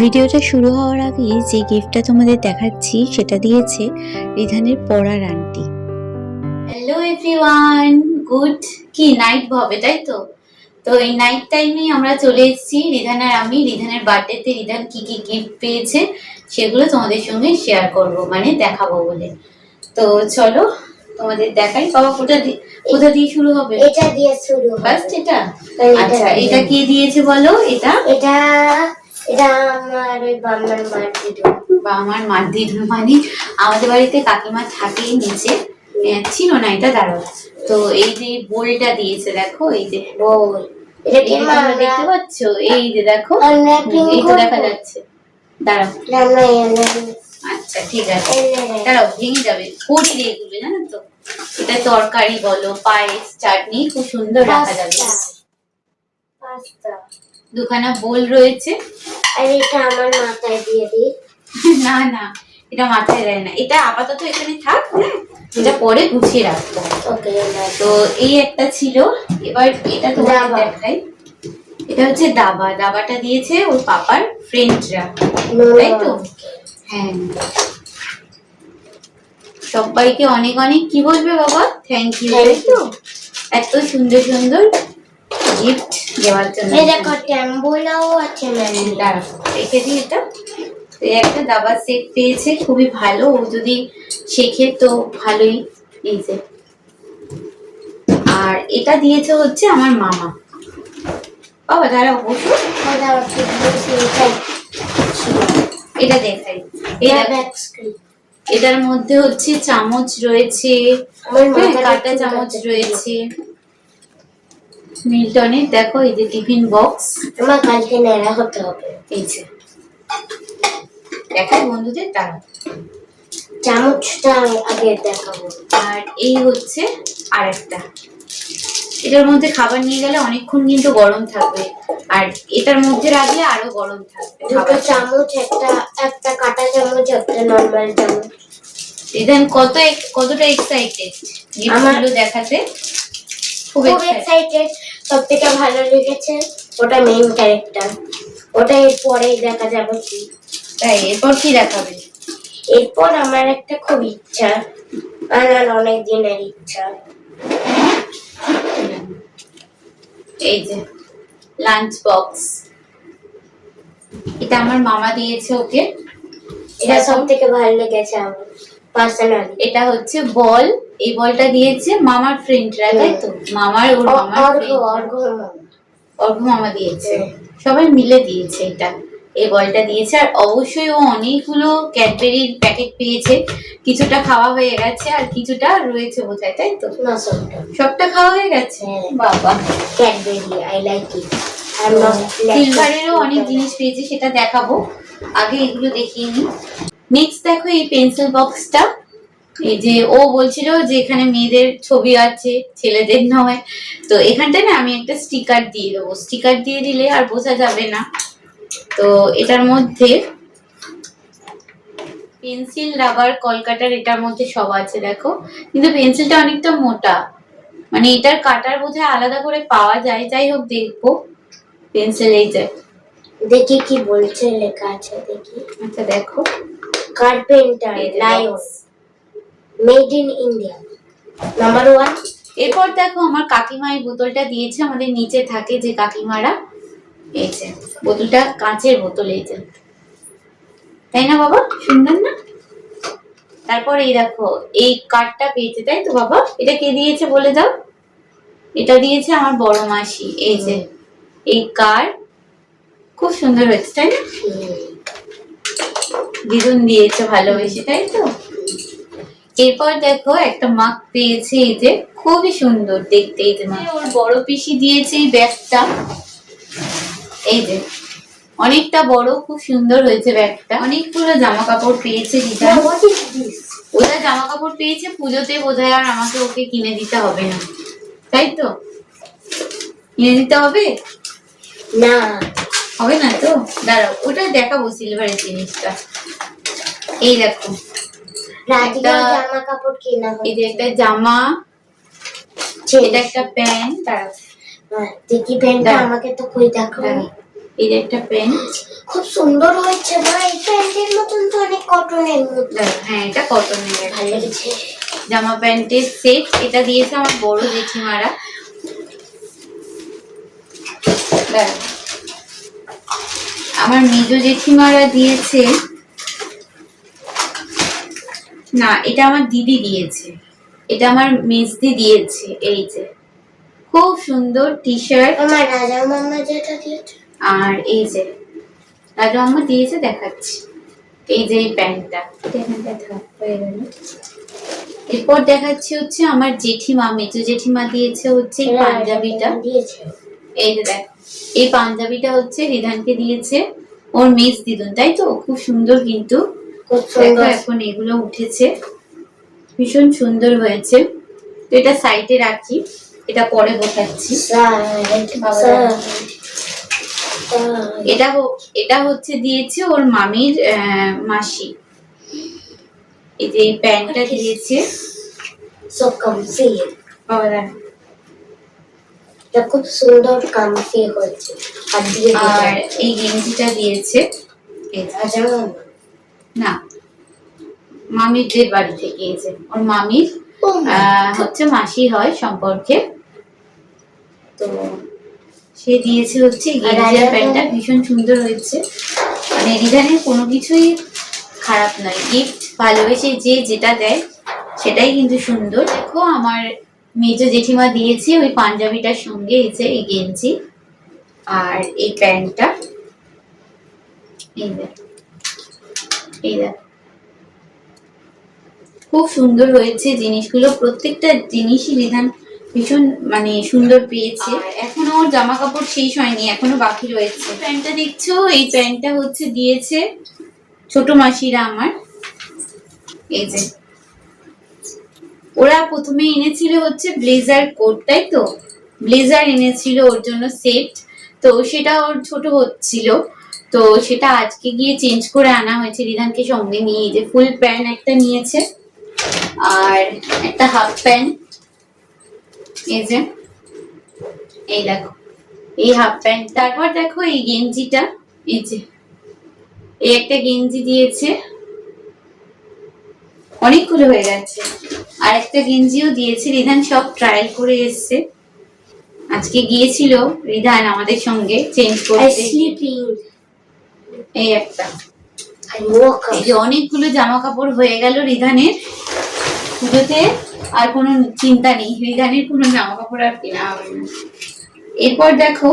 ভিডিওটা শুরু হওয়ার আগে যে গিফটটা তোমাদের দেখাচ্ছি সেটা দিয়েছে রিধানের পড়ার আন্টি হ্যালো এভরিওয়ান গুড কি নাইট হবে তাই তো? তো এই নাইট টাইমে আমরা চলে এসেছি রিধান আর আমি। রিধানের বার্থডেতে রিধান কি কি গিফট পেয়েছে সেগুলো তোমাদের সঙ্গে শেয়ার করব মানে দেখাবো বলে। তো চলো তোমাদের দেখাই বাবা কোথা দিয়ে কোথা দিয়ে শুরু হবে? এটা দিয়ে শুরু ফার্স্ট এটা? আচ্ছা এটা কে দিয়েছে বলো? এটা? এটা এটা আমার ওই বাবার মার দিদুর মানে আমাদের বাড়িতে কাকিমা নিচে। ছিল না এটা দাঁড়াও। তো এই যে বোলটা দিয়েছে দেখো এই যে বল এটা কি যে দেখতে পাচ্ছ? এই যে দেখো এই তো দেখা যাচ্ছে। দাঁড়াও। আচ্ছা ঠিক আছে। দাঁড়াও ভেঙে যাবে। দিয়ে জানো তো? এটা তরকারি বলো পায়েস চাটনি খুব সুন্দর রাখা যাবে। দুখানা বোল রয়েছে। আর এটা আমার মাথায় দিয়ে দিই। না না এটা মাথায় দেয় না। এটা আপাতত এখানে থাক হ্যাঁ? এটা পরে গুছিয়ে রাখব। ওকে তো এই একটা ছিল। এবার এটা তোমার দেখাই। এটা হচ্ছে দাবা। দাবাটা দিয়েছে ওর পাপার ফ্রেন্ডরা তাই তো? হ্যাঁ। সবাইকে অনেক অনেক কি বলবে বাবা? থ্যাংক ইউ তো এত সুন্দর সুন্দর গিফট দেওয়ার জন্য। দেখো ট্যাম্বোলাও আছে দাঁড়াও, রেখে দিই এটা। তো একটা দাবার সেট পেয়েছে খুবই ভালো। ও যদি শেখে তো ভালোই। এই যে। আর এটা দিয়েছে হচ্ছে আমার মামা। বাবা দাঁড়াও বসো। এটা দেখাই। এটার মধ্যে হচ্ছে চামচ রয়েছে। হ্যাঁ, কাঁটা চুল চামচ রয়েছে। মিল্টনের দেখো এই যে টিফিন বক্স। আমার কালকে নেড়া হতে হবে। এই যে। দেখাই বন্ধুদের তারা চামচটা আগে দেখাবো। আর এই হচ্ছে আরেকটা। এটার মধ্যে খাবার নিয়ে গেলে অনেকক্ষণ কিন্তু গরম থাকবে। আর এটার মধ্যে রাখলে আরও গরম থাকবে দুটো চামচ একটা একটা কাটা চামচ একটা নর্মাল চামচ। রিদান কত কতটা এক্সাইটেড গিফটগুলো দেখাতে। খুব এক্সাইটেড সব থেকে ভালো লেগেছে ওটা মেইন ক্যারেক্টার ওটা এরপরেই দেখা যাবে কি। তাই এরপর কি দেখাবে? এরপর আমার একটা খুব ইচ্ছা আমার অনেক দিনের ইচ্ছা। এই যে লাঞ্চ বক্স এটা আমার মামা দিয়েছে ওকে। এটা সব থেকে ভালো লেগেছে আমার। পার্সোনালি এটা হচ্ছে বল। এই বলটা দিয়েছে মামার ফ্রেন্ডরা তাই তো? মামার ওর মামার অর্ঘ মামা। দিয়েছে। সবাই মিলে দিয়েছে এটা। এই বলটা দিয়েছে। আর অবশ্যই ও অনেকগুলো ক্যাডবেরির প্যাকেট পেয়েছে। কিছুটা খাওয়া হয়ে গেছে আর কিছুটা রয়েছে বোধহয় তাই তো? না সবটা। সবটা খাওয়া হয়ে গেছে? হ্যাঁ। বাবা। ক্যাডবেরি আই লাইক ইট সিলভারেরও অনেক জিনিস পেয়েছে সেটা দেখাবো। আগে এগুলো দেখিয়ে নিই। নেক্সট দেখো এই পেন্সিল বক্সটা এই যে ও বলছিল যে এখানে মেয়েদের ছবি আছে ছেলেদের নয়। তো এখানটা না আমি একটা স্টিকার দিয়ে দেবো। স্টিকার দিয়ে দিলে আর বোঝা যাবে না। তো এটার মধ্যে পেন্সিল রাবার কলকাটার এটার মধ্যে সব আছে দেখো। কিন্তু পেন্সিলটা অনেকটা মোটা। মানে এটার কাটার বোধহয় আলাদা করে পাওয়া যায়। যাই হোক দেখব পেন্সিল এই যে দেখি কি বলছে লেখা আছে দেখি। আচ্ছা দেখো। Carpenter lion. Made in India number one এরপর দেখো আমার কাকিমা এই বোতলটা দিয়েছে আমাদের নিচে থাকে যে কাকিমারা। এই যে বোতলটা কাঁচের বোতল এই যে। তাই না বাবা? সুন্দর না? তারপর এই দেখো এই কার্ডটা পেয়েছে তাই তো বাবা? এটা কে দিয়েছে বলে দাও? এটা দিয়েছে আমার বড় মাসি এই যে। এই কার্ড খুব সুন্দর হয়েছে তাই না? দিদুন দিয়েছে ভালোবেসে তাই তো? এরপর দেখো একটা মাক পেয়েছে এই যে খুবই সুন্দর দেখতে এই যে ওর বড় পিসি দিয়েছে এই ব্যাগটা। এই যে অনেকটা বড় খুব সুন্দর হয়েছে ব্যাগটা। অনেকগুলো জামা কাপড় পেয়েছে দিদা। ওরা জামা কাপড় পেয়েছে পুজোতে বোধহয় আর আমাকে ওকে কিনে দিতে হবে না। তাই তো? কিনে দিতে হবে? না। হবে না তো? দাঁড়াও ওটা দেখাবো সিলভারের জিনিসটা। এই দেখো একটা- জামা কাপড় কেনা এই যে একটা জামা এটা একটা প্যান্ট দাঁড়াও। হ্যাঁ, দেখি প্যান্টটা আমাকে তো কই দেখো। এই যে একটা প্যান্ট। খুব সুন্দর হয়েছে মা এই প্যান্টের মতন তো অনেক কটনের মধ্যে হ্যাঁ এটা কটনের ভালো লেগেছে জামা প্যান্টের সেট এটা দিয়েছে আমার বড় জেঠিমারা। আমার মেজ জেঠিমারা দিয়েছে না এটা আমার দিদি দিয়েছে। এটা আমার মেজদি দিয়েছে এই যে। খুব সুন্দর টি শার্ট আমার রাজা মামা যেটা দিয়েছে। আর এই যে রাজু আমার দিয়েছে দেখাচ্ছি। এই যে এই প্যান্টটা। এটা এখানটা থাক হয়ে গেল। এরপর দেখাচ্ছি হচ্ছে আমার জেঠিমা মেজো জেঠিমা দিয়েছে হচ্ছে এই পাঞ্জাবিটা। এই যে দেখ এই পাঞ্জাবিটা হচ্ছে রিধানকে দিয়েছে। ওর মেজ দিদুন তাই তো? খুব সুন্দর কিন্তু। দেখো এখন এগুলো উঠেছে। ভীষণ সুন্দর হয়েছে। তো এটা সাইডে রাখি। এটা পরে। সাইড এটা এটা হচ্ছে দিয়েছে ওর মামির মাসি। এই যে এই প্যান্টটা দিয়েছে। সো কমফি বাবা দেখ। এটা খুব সুন্দর কমফি হয়েছে। আর দিয়ে আর এই গেঞ্জিটা দিয়েছে। মামা না মামিরদের বাড়ি থেকে যে ওর মামির হচ্ছে মাসি হয় সম্পর্কে। তো সে দিয়েছে হচ্ছে রাজা প্যান্টটা ভীষণ সুন্দর হয়েছে। মানে রিধানের কোনো কিছুই খারাপ নয়। গিফট ভালোবেসে যে যেটা দেয় সেটাই কিন্তু সুন্দর। দেখো আমার মেজ জেঠিমা দিয়েছে ওই পাঞ্জাবিটার সঙ্গে এই যে এই গেঞ্জি আর এই প্যান্টটা। এই এই দেখ খুব সুন্দর হয়েছে জিনিসগুলো। প্রত্যেকটা জিনিসই রিধান ভীষণ মানে সুন্দর পেয়েছে। এখনও ওর জামা কাপড় শেষ হয়নি এখনও বাকি রয়েছে। প্যান্টটা দেখছ? এই প্যান্টটা হচ্ছে দিয়েছে ছোট মাসিরা আমার। এই যে। ওরা প্রথমে এনেছিল হচ্ছে ব্লেজার কোট তাই তো? ব্লেজার এনেছিল ওর জন্য সেট। তো সেটা ওর ছোট হচ্ছিল। তো সেটা আজকে গিয়ে চেঞ্জ করে আনা হয়েছে। রিধানকে সঙ্গে নিয়ে যে ফুল প্যান্ট একটা নিয়েছে। আর একটা হাফ প্যান্ট এই যে, এই দেখো, এই হাফ প্যান্ট তারপর দেখো এই গেঞ্জিটা, এই যে, এই একটা গেঞ্জি দিয়েছে। অনেকগুলো হয়ে গেছে। আর একটা গেঞ্জিও দিয়েছে। রিধান সব ট্রায়াল করে এসছে। আজকে গিয়েছিল রিধান আমাদের সঙ্গে চেঞ্জ স্লিপিং এই একটা। অনেকগুলো জামা কাপড় হয়ে গেল রিধানের পুজোতে আর কোনো চিন্তা নেই। রিধানের কোনো জামা কাপড় আর কেনা হবে না। এরপর দেখো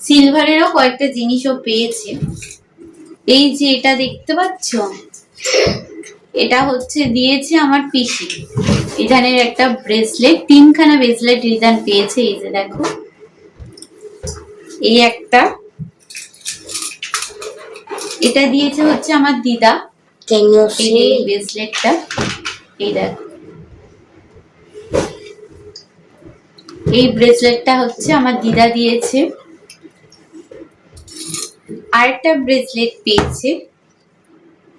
সিলভারেরও কয়েকটা জিনিসও পেয়েছে। এই যে এটা দেখতে পাচ্ছ? এটা হচ্ছে দিয়েছে আমার পিসি। রিধানের একটা ব্রেসলেট তিনখানা ব্রেসলেট রিধান পেয়েছে। এই যে দেখো এই একটা এটা দিয়েছে হচ্ছে আমার দিদা। এই ব্রেসলেটটা এই দেখো। এই ব্রেসলেটটা হচ্ছে আমার দিদা দিয়েছে। আরেকটা ব্রেসলেট পেয়েছে।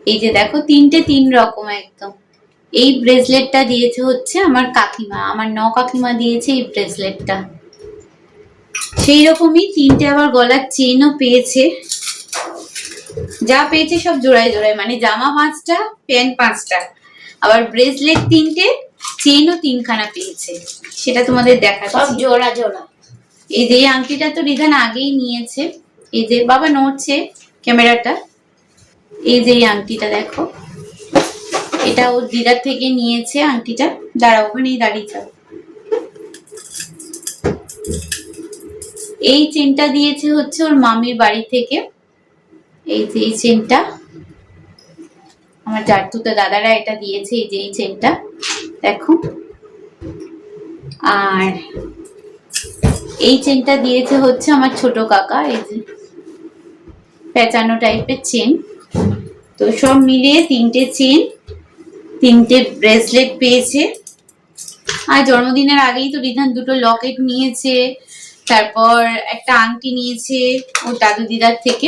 এই যে দেখো তিনটে তিন রকম একদম। এই ব্রেসলেটটা দিয়েছে হচ্ছে আমার কাকিমা আমার ন কাকিমা দিয়েছে এই ব্রেসলেটটা সেই রকমই তিনটে আবার গলার চেনও পেয়েছে। যা পেয়েছে সব জোড়ায় জোড়ায় মানে জামা পাঁচটা প্যান্ট পাঁচটা। আবার ব্রেসলেট তিনটে চেনও তিনখানা পেয়েছে। সেটা তোমাদের দেখা সব জোড়া জোড়া। এই যে আংটিটা তো রিধান আগেই নিয়েছে। এই যে বাবা নড়ছে ক্যামেরাটা। এই যে আংটিটা দেখো। এটা ওর দিদার থেকে নিয়েছে আংটিটা। দাঁড়াও ওখানেই দাঁড়িয়ে যাও। এই চেনটা দিয়েছে হচ্ছে ওর মামির বাড়ি থেকে। এই যে এই চেনটা আমার জারতুতো দাদারা এটা দিয়েছে, এই যে এই চেনটা দেখো। আর এই চেনটা দিয়েছে হচ্ছে আমার ছোট কাকা, এই যে পেঁচানো টাইপের চেন তো সব মিলিয়ে তিনটে চেন তিনটে ব্রেসলেট পেয়েছে। আর জন্মদিনের আগেই তো রিধান দুটো লকেট নিয়েছে, তারপর একটা আংটি নিয়েছে ও দাদু দিদার থেকে।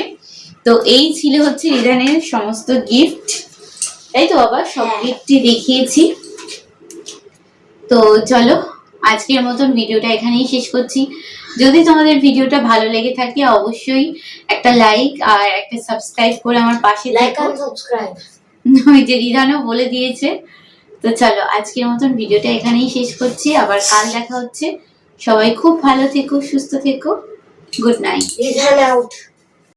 তো এই ছিল হচ্ছে রিধানের সমস্ত গিফট তাই তো বাবা সব হ্যাঁ। গিফটই দেখিয়েছি। তো চলো আজকের মতন ভিডিওটা এখানেই শেষ করছি। যদি তোমাদের ভিডিওটা ভালো লেগে থাকে অবশ্যই একটা লাইক আর একটা সাবস্ক্রাইব করে আমার পাশে লাইক এন্ড সাবস্ক্রাইব ওই যে রিধানও বলে দিয়েছে। তো চলো আজকের মতন ভিডিওটা এখানেই শেষ করছি। আবার কাল দেখা হচ্ছে। সবাই খুব ভালো থেকো সুস্থ থেকো। Good night Ridhan out